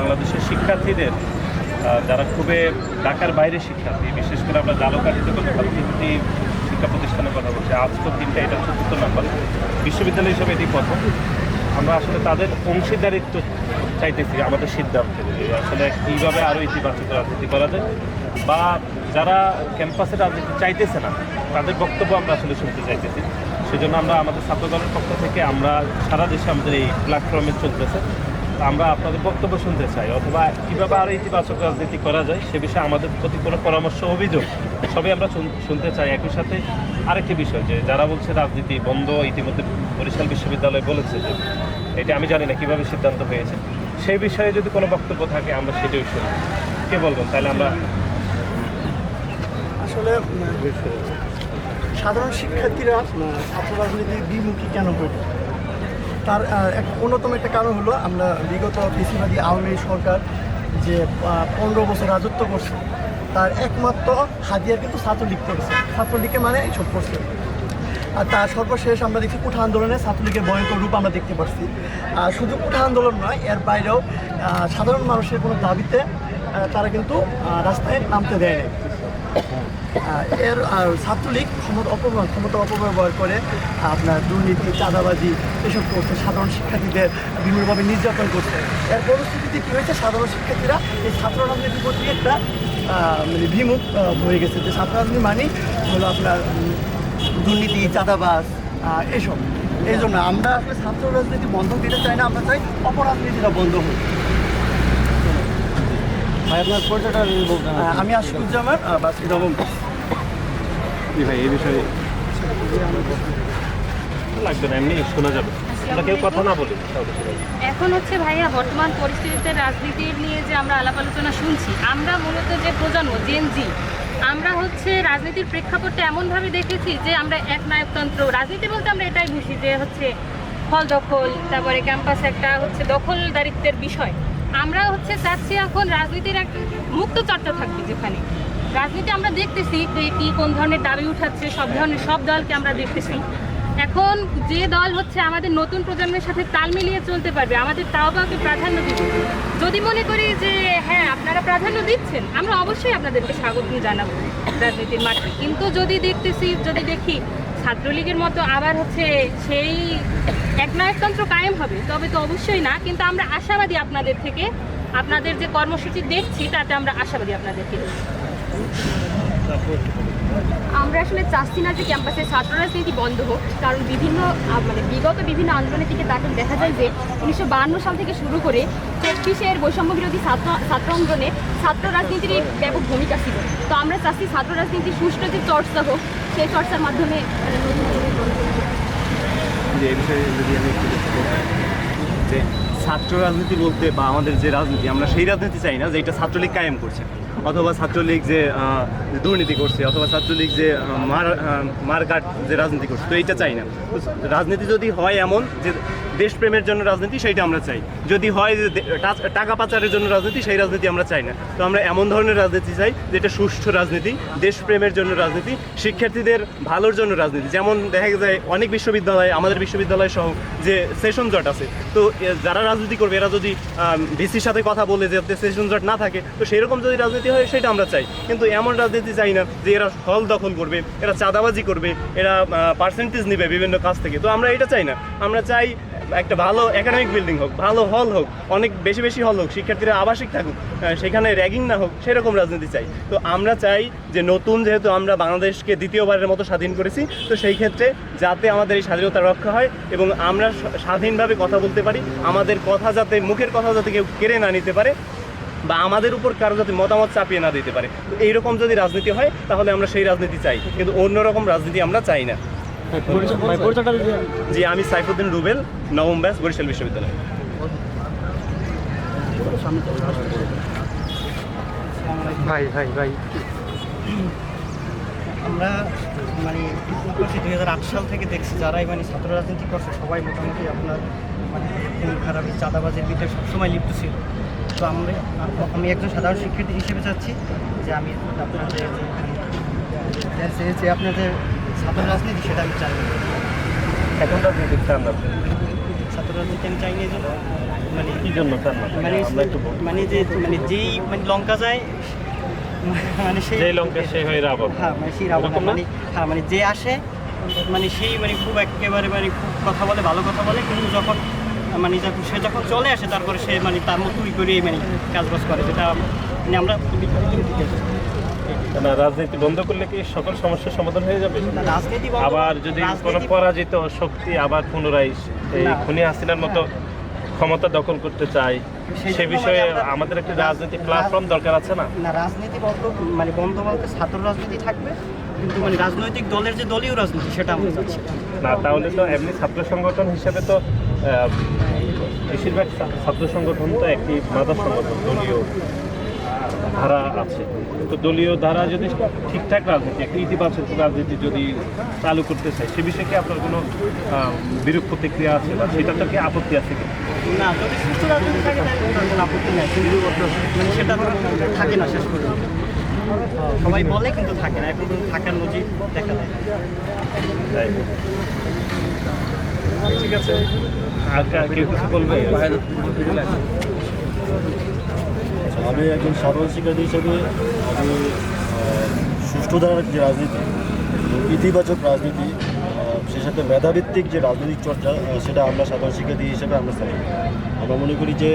বাংলাদেশের শিক্ষার্থীদের যারা খুবই ঢাকার বাইরে শিক্ষার্থী, বিশেষ করে আমরা জালকাঠিতে কোনো ভারতীয় শিক্ষা প্রতিষ্ঠানের কথা বলছি। আজ তো তিনটা, এটা চতুর্থ নাম্বার। বিশ্ববিদ্যালয় হিসেবে এটি প্রথম। আমরা আসলে তাদের অংশীদারিত্ব চাইতেছি আমাদের সিদ্ধান্তে আসলে কীভাবে আরও ইতিবাচক রাজনীতি করা যায়। বা যারা ক্যাম্পাসে রাজনীতি চাইতেছে না, তাদের বক্তব্য আমরা আসলে শুনতে চাইতেছি। সেজন্য আমরা আমাদের ছাত্রদলের পক্ষ থেকে আমরা সারা দেশে আমাদের এই প্ল্যাটফর্মে চলতেছে। আমরা আপনাদের বক্তব্য শুনতে চাই, অথবা কীভাবে আরও ইতিবাচক রাজনীতি করা যায় সে বিষয়ে আমাদের প্রতি কোনো পরামর্শ, অভিযোগ, সবই আমরা শুনতে চাই। একই সাথে আরেকটি বিষয় যে যারা বলছে রাজনীতি বন্ধ, ইতিমধ্যে বরিশাল বিশ্ববিদ্যালয় বলেছে যে এটা আমি জানি না কীভাবে সিদ্ধান্ত হয়েছে। সেই বিষয়ে যদি কোনো বক্তব্য থাকে, আমরা সেটাও শুনি। কে বলবেন? তাহলে আমরা আসলে, সাধারণ শিক্ষার্থীরা, ছাত্র রাজনীতির বিমুখী কেন যায়? তার এক অন্যতম একটা কারণ হলো আমরা বিগত বেশিরভাগই আওয়ামী সরকার যে পনেরো বছর রাজত্ব করছে তার একমাত্র হাতিয়ার কিন্তু ছাত্রলীগ করেছে। ছাত্রলীগকে মানে এইসব করছে। আর তার সর্বশেষ আমরা দেখছি কুঠা আন্দোলনে ছাত্রলীগের ভয়ঙ্কর রূপ আমরা দেখতে পাচ্ছি আর শুধু কুঠা আন্দোলন নয় এর বাইরেও সাধারণ মানুষের কোনো দাবিতে তারা কিন্তু রাস্তায় নামতে দেয় আহ, এর আর ছাত্রলীগ ক্ষমতা অপব্যবহার ক্ষমতা অপব্যবহার করে আপনার দুর্নীতি, চাঁদাবাজি, এসব করছে। সাধারণ শিক্ষার্থীদের বিভিন্নভাবে নির্যাতন করছে। এর পরিস্থিতিতে কী হয়েছে? সাধারণ শিক্ষার্থীরা এই ছাত্র রাজনীতির প্রতি একটা মানে বিমুখ হয়ে গেছে। যে ছাত্র রাজনীতি মানে হলো আপনার দুর্নীতি, চাঁদাবাজ এসব। এই জন্য আমরা আসলে ছাত্র রাজনীতি বন্ধ দিতে চাই না, আমরা চাই অপরাজনীতিটা বন্ধ হোক। ভাই আপনার পরিচয়টা বলতেন আমি আশিকুজ্জামান বাসি নবম জি ভাই এই বিষয়ে লাগবে না এমনি শোনা যাবে। কেউ কথা না বলি তাহলে শোনা যাবে। এখন হচ্ছে ভাইয়া বর্তমান পরিস্থিতিতে রাজনীতির নিয়ে যে আমরা আলাপ আলোচনা শুনছি আমরা মূলত যে প্রজন্ম জেন জি আমরা হচ্ছে রাজনীতির প্রেক্ষাপটটা এমনভাবে দেখেছি যে আমরা এক নায়কতন্ত্র রাজনীতি বলতে আমরা এটাই বুঝি যে হচ্ছে ফল দখল তারপরে ক্যাম্পাস একটা হচ্ছে দখলদারিত্বের বিষয়। আমরা হচ্ছে চাচ্ছি এখন রাজনীতির এক মুক্ত চর্চা থাকবে যেখানে। রাজনীতি আমরা দেখতেছি যে কি, কোন ধরনের দাবি উঠাচ্ছে, সব ধরনের, সব দলকে আমরা দেখতেছি। এখন যে দল হচ্ছে আমাদের নতুন প্রজন্মের সাথে তাল মিলিয়ে চলতে পারবে, আমাদের তাও বাকে প্রাধান্য দিব। যদি মনে করি যে হ্যাঁ আপনারা প্রাধান্য দিচ্ছেন, আমরা অবশ্যই আপনাদেরকে স্বাগত জানাব। রাজনীতির মাঠে। কিন্তু যদি দেখতেছি, যদি দেখি ছাত্রলীগের মতো আবার হচ্ছে সেই একনায়কতন্ত্র কায়েম হবে, তবে তো অবশ্যই না। কিন্তু আমরা আশাবাদী আপনাদের থেকে, আপনাদের যে কর্মসূচি দেখছি, তাতে আমরা আশাবাদী আপনাদেরকে। আমরা আসলে চাচ্ছি না যে ক্যাম্পাসে ছাত্র রাজনীতি বন্ধ হোক, কারণ বিভিন্ন মানে বিগত বিভিন্ন আন্দোলনের দিকে তাকে দেখা যায় যে উনিশশো সাল থেকে শুরু করে চব্বিশের বৈষম্য বিরোধী ছাত্র ছাত্র আন্দোলনে ছাত্র রাজনীতির ব্যাপক ভূমিকা ছিল। তো আমরা চাচ্ছি ছাত্র রাজনীতি সুষ্ঠু যে চর্চা হোক, সেই চর্চার মাধ্যমে ছাত্র রাজনীতি বলতে বা আমাদের যে রাজনীতি, আমরা সেই রাজনীতি চাই না যে এটা ছাত্রলীগ কায়েম করছে। অথবা ছাত্রলীগ যে দুর্নীতি করছে, অথবা ছাত্রলীগ যে মার মারকাট যে রাজনীতি করছে, তো এইটা চাই না। রাজনীতি যদি হয় এমন যে দেশপ্রেমের জন্য রাজনীতি সেইটা আমরা চাই। যদি হয় যে টাকা পাচারের জন্য রাজনীতি, সেই রাজনীতি আমরা চাই না। তো আমরা এমন ধরনের রাজনীতি চাই যেটা সুষ্ঠু রাজনীতি, দেশপ্রেমের জন্য রাজনীতি, শিক্ষার্থীদের ভালোর জন্য রাজনীতি। যেমন দেখা যায় অনেক বিশ্ববিদ্যালয়, আমাদের বিশ্ববিদ্যালয় সহ যে সেশন জট আছে, তো যারা রাজনীতি করবে, এরা যদি ভিসির সাথে কথা বলে যাতে সেশন জট না থাকে, তো সেরকম যদি রাজনীতি হয় সেটা আমরা চাই। কিন্তু এমন রাজনীতি চাই না যে এরা হল দখল করবে, এরা চাঁদাবাজি করবে, এরা পার্সেন্টেজ নেবে বিভিন্ন কাজ থেকে। তো আমরা এটা চাই না। আমরা চাই একটা ভালো একাডেমিক বিল্ডিং হোক, ভালো হল হোক, অনেক বেশি বেশি হল হোক, শিক্ষার্থীরা আবাসিক থাকুক সেখানে র্যাগিং না হোক, সেরকম রাজনীতি চাই। তো আমরা চাই যে নতুন যেহেতু আমরা বাংলাদেশকে দ্বিতীয়বারের মতো স্বাধীন করেছি, তো সেই ক্ষেত্রে যাতে আমাদের এই স্বাধীনতা রক্ষা হয় এবং আমরা স্বাধীনভাবে কথা বলতে পারি, আমাদের কথা যাতে, মুখের কথা যাতে কেউ কেড়ে না নিতে পারে বা আমাদের উপর কারও যাতে মতামত চাপিয়ে না দিতে পারে। এইরকম যদি রাজনীতি হয়, তাহলে আমরা সেই রাজনীতি চাই, কিন্তু অন্যরকম রাজনীতি আমরা চাই না। পরিচয়টা জি আমি সাইফুদ্দিন রুবেল নবম ব্যাস বরিশাল বিশ্ববিদ্যালয়। ভাই ভাই ভাই। আমরা মানে দুই হাজার আট সাল থেকে দেখছি যারাই মানে ছাত্র রাজনীতি করছে সবাই মোটামুটি আপনার মানে খুন খারাপি চাঁদাবাজের ভিতরে সবসময় লিপ্ত ছিল। তো আমরা আমি একজন সাধারণ শিক্ষার্থী হিসেবে চাচ্ছি যে আমি আপনাদের যে ছাত্র রাজনীতি সেটা আমি চাই এখন রাজনীতি চান না ছাত্র রাজনীতি আমি চাই না জন্য মানে কি জন্য চান না মানে। মানে যে মানে যেই মানে লঙ্কা যায় মানে সেই যে লঙ্কা সে হয়ে রাবণ। হ্যাঁ মানে সেই রাবণ। মানে হ্যাঁ মানে যে আসে মানে সেই মানে খুব একেবারে মানে খুব কথা বলে ভালো কথা বলে কিন্তু যখন মানে যখন সে যখন চলে আসে তারপরে সে মানে তার মতোই করে মানে কাজবাজ করে যেটা মানে আমরা চিন্তিত। না রাজনীতি বন্ধ করলে কি সকল সমস্যার সমাধান হয়ে যাবে? আবার যদি কোনো পরাজিত শক্তি আবার পুনরায় এই খুনি হাসিনার মতো ক্ষমতা দখল করতে চায় সে বিষয়ে আমাদের একটি রাজনৈতিক প্ল্যাটফর্ম দরকার আছে না? না রাজনীতি বন্ধ মানে বন্ধ বলতে ছাত্র রাজনীতি থাকবে কিন্তু মানে রাজনৈতিক দলের যে দলীয় রাজনীতি সেটা আমরা চাচ্ছি। না। না তাহলে তো এমনি ছাত্র সংগঠন হিসেবে তো বেশিরভাগ ছাত্র সংগঠন তো একটি মাদক সংগঠন দলীয়। ধারা আছে। তো দলীয় ধারা যদি ঠিকঠাক রাজনীতি একটি ইতিবাচক রাজনীতি যদি চালু করতে চাই সে বিষয়ে কি আপনার কোনো বিরূপ প্রতিক্রিয়া আছে বা সেটা তো কি আপত্তি আছে কি? না যদি সুস্থ রাজনীতি থাকে তাহলে কোনো আপত্তি নাই। মানে সেটা থাকে না শেষ পর্যন্ত। সবাই বলে কিন্তু থাকে না এখন থাকার নজির দেখা যায়। ঠিক আছে। আর কা- কেউ কিছু বলবে? আমি একজন সাধারণ শিক্ষার্থী হিসেবে আমি আহ, সুষ্ঠু ধারার যে রাজনীতি ইতিবাচক রাজনীতি সেই সাথে মেধাভিত্তিক যে রাজনৈতিক চর্চা সেটা আমরা সাধারণ শিক্ষার্থী হিসেবে আমরা চাই। আমরা মনে করি যে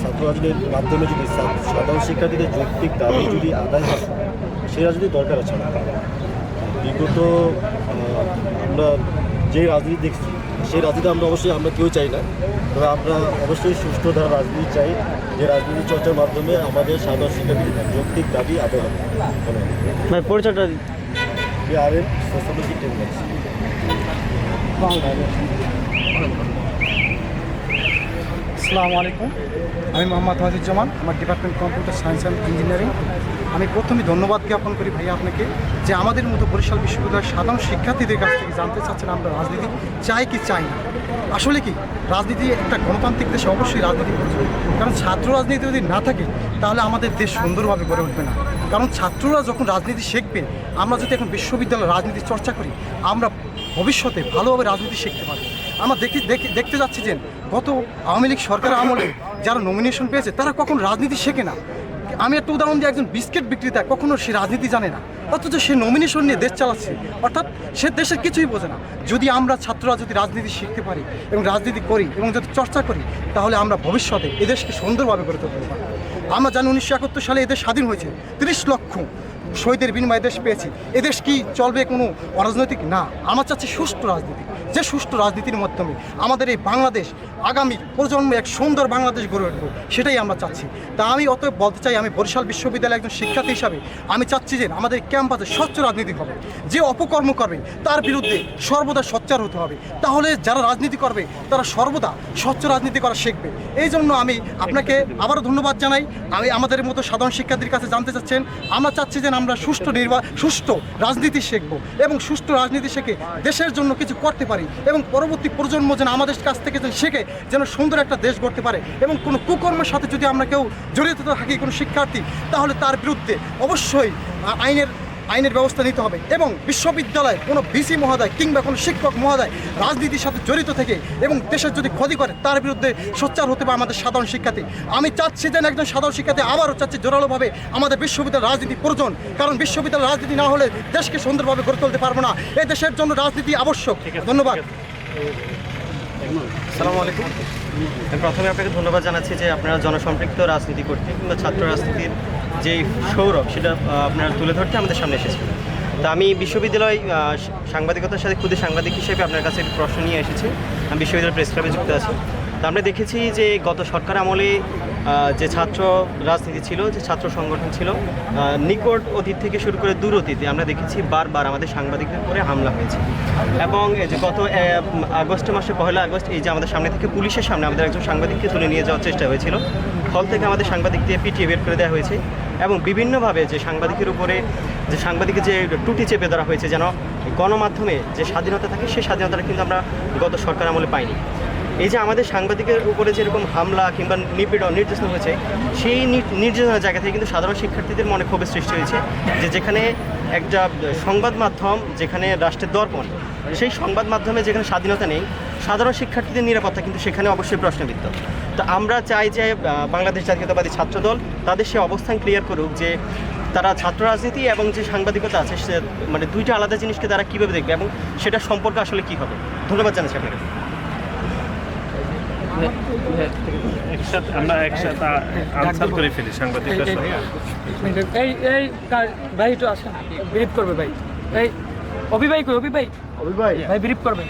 ছাত্র রাজনীতির মাধ্যমে যদি সাধারণ শিক্ষার্থীদের যৌক্তিক দাবি যদি আদায় হয় সেই রাজনীতি দরকার আছে না বিগত আমরা যে রাজনীতি দেখছি সেই রাজনীতি আমরা অবশ্যই আমরা কেউ চাই না। তবে আমরা অবশ্যই সুষ্ঠু ধারা রাজনীতি চাই যে রাজনীতি চর্চার মাধ্যমে আমাদের সাধারণ শিক্ষার্থীদের যৌক্তিক দাবি আদায় হবে ধন্যবাদ। ভাই পরিচয়টা. আসসালামু আলাইকুম আমি মোহাম্মদ ওয়াজিদুজ্জামান আমার department computer science and engineering আমি প্রথমে ধন্যবাদ জ্ঞাপন করি ভাইয়া আপনাকে যে আমাদের মতো বরিশাল বিশ্ববিদ্যালয়ের সাধারণ শিক্ষার্থীদের কাছ থেকে জানতে চাচ্ছেন আমরা রাজনীতি চাই কি চাই না। আসলে কি, রাজনীতি একটা গণতান্ত্রিক দেশে অবশ্যই রাজনীতি প্রয়োজন কারণ ছাত্র রাজনীতি যদি না থাকে, তাহলে আমাদের দেশ সুন্দরভাবে গড়ে উঠবে না। কারণ ছাত্ররা যখন রাজনীতি শিখবে, আমরা যদি এখন বিশ্ববিদ্যালয়ে রাজনীতি চর্চা করি, আমরা ভবিষ্যতে ভালোভাবে রাজনীতি শিখতে পারব। আমরা দেখি, দেখি- দেখতে যাচ্ছি যে গত আওয়ামী লীগ সরকার আমলে যারা নমিনেশন পেয়েছে, তারা কখন রাজনীতি শেখে না। আমি একটা উদাহরণ দিই, একজন বিস্কিট বিক্রেতা কখনো সে রাজনীতি জানে না। অথচ সে নমিনেশন নিয়ে দেশ চালাচ্ছে। অর্থাৎ সে দেশের কিছুই বোঝে না। যদি আমরা ছাত্ররা যদি রাজনীতি শিখতে পারি এবং রাজনীতি করি এবং যদি চর্চা করি, তাহলে আমরা ভবিষ্যতে এদেশকে সুন্দরভাবে গড়ে তুলতে পারি আমরা জানি উনিশশো একাত্তর সালে এদের স্বাধীন হয়েছে, তিরিশ লক্ষ শহীদের বিনিময়ে দেশ পেয়েছি। এদেশ কি চলবে কোনো অরাজনৈতিক? না। আমার চাচ্ছি সুষ্ঠু রাজনীতি। যে সুষ্ঠু রাজনীতির মাধ্যমে আমাদের এই বাংলাদেশ আগামী প্রজন্মে এক সুন্দর বাংলাদেশ গড়ে উঠবে, সেটাই আমরা চাচ্ছি। তা আমি অত বলতে চাই, আমি বরিশাল বিশ্ববিদ্যালয়ের একজন শিক্ষার্থী হিসাবে আমি চাচ্ছি যে আমাদের ক্যাম্পাসে স্বচ্ছ রাজনীতি হবে। যে অপকর্ম করবে, তার বিরুদ্ধে সর্বদা সচ্চার হতে হবে। তাহলে যারা রাজনীতি করবে, তারা সর্বদা স্বচ্ছ রাজনীতি করা শিখবে। এই জন্য আমি আপনাকে আবারও ধন্যবাদ জানাই। আমি আমাদের মতো সাধারণ শিক্ষার্থীর কাছে জানতে চাচ্ছেন, আমরা চাচ্ছি যে আমরা সুষ্ঠু নির্বা, সুষ্ঠু রাজনীতি শিখব এবং সুষ্ঠু রাজনীতি শিখে দেশের জন্য কিছু করতে পারি এবং পরবর্তী প্রজন্ম যেন আমাদের কাছ থেকে যেন শেখে, যেন সুন্দর একটা দেশ গড়তে পারে এবং কোনো কুকর্মের সাথে যদি আমরা কেউ জড়িত থাকি কোনো শিক্ষার্থী, তাহলে তার বিরুদ্ধে অবশ্যই আইনের আইনের ব্যবস্থা নিতে হবে এবং বিশ্ববিদ্যালয়ে কোনো বিসি মহোদয় কিংবা কোনো শিক্ষক মহোদয় রাজনীতির সাথে জড়িত থেকে এবং দেশের যদি ক্ষতি করে তার বিরুদ্ধে সোচ্চার হতে পারে আমাদের সাধারণ শিক্ষার্থী। আমি চাচ্ছি যেন একজন সাধারণ শিক্ষার্থী আবারও চাচ্ছি জোরালোভাবে আমাদের বিশ্ববিদ্যালয় রাজনীতি প্রয়োজন কারণ বিশ্ববিদ্যালয় রাজনীতি না হলে দেশকে সুন্দরভাবে গড়ে তুলতে পারব না। এ দেশের জন্য রাজনীতি আবশ্যক। ধন্যবাদ। আসসালামু আলাইকুম। প্রথমে আপনাকে ধন্যবাদ জানাচ্ছি যে আপনারা জনসম্পৃক্ত রাজনীতি করতে কিংবা ছাত্র রাজনীতির যে সৌরভ, সেটা আপনার তুলে ধরতে আমাদের সামনে এসেছিল তো আমি বিশ্ববিদ্যালয় সাংবাদিকতার সাথে খুদে সাংবাদিক হিসেবে আপনার কাছে একটি প্রশ্ন নিয়ে এসেছি। আমি বিশ্ববিদ্যালয় প্রেস ক্লাবে যুক্ত আছি। তো আমরা দেখেছি যে গত সরকার আমলে যে ছাত্র রাজনীতি ছিল, যে ছাত্র সংগঠন ছিল নিকট অতীত থেকে শুরু করে দূর অতীতে আমরা দেখেছি বারবার আমাদের সাংবাদিকদের উপরে হামলা হয়েছে। এবং যে গত আগস্ট মাসে, পহেলা আগস্ট, এই যে আমাদের সামনে থেকে পুলিশের সামনে আমাদের একজন সাংবাদিককে তুলে নিয়ে যাওয়ার চেষ্টা হয়েছিল। হল থেকে আমাদের সাংবাদিক দিয়ে পিটিয়ে বের করে দেওয়া হয়েছে এবং বিভিন্নভাবে যে সাংবাদিকের উপরে, যে সাংবাদিকের যে টুটি চেপে ধরা হয়েছে যেন গণমাধ্যমে যে স্বাধীনতা থাকে সেই স্বাধীনতাটা কিন্তু আমরা গত সরকার আমলে পাইনি। এই যে আমাদের সাংবাদিকের উপরে যেরকম হামলা কিংবা নিপীড়ন নির্যাতন হয়েছে, সেই নির্যাতনের জায়গা থেকে কিন্তু সাধারণ শিক্ষার্থীদের মনে ক্ষোভের সৃষ্টি হয়েছে যে যেখানে একটা সংবাদ মাধ্যম যেখানে রাষ্ট্রের দর্পণ, সেই সংবাদ মাধ্যমে যেখানে স্বাধীনতা নেই, সাধারণ শিক্ষার্থীদের নিরাপত্তা কিন্তু সেখানে অবশ্যই প্রশ্নবিদ্ধ। তো আমরা চাই যে বাংলাদেশ জাতীয়তাবাদী ছাত্রদল তাদের সে অবস্থান ক্লিয়ার করুক যে তারা ছাত্র রাজনীতি এবং যে সাংবাদিকতা আছে, সে মানে দুইটা আলাদা জিনিসকে তারা কীভাবে দেখবে এবং সেটা সম্পর্কে আসলে কী হবে। ধন্যবাদ জানাচ্ছি আপনাকে। একসাথে আমরা একসাথে আনসার করে ফেলি সাংবাদিকদের এই এই ভাই একটু আসেন। ব্রিফ করবে ভাই। এই অভি ভাই কই অভি ভাই অভি ভাই ভাই ব্রিফ করবে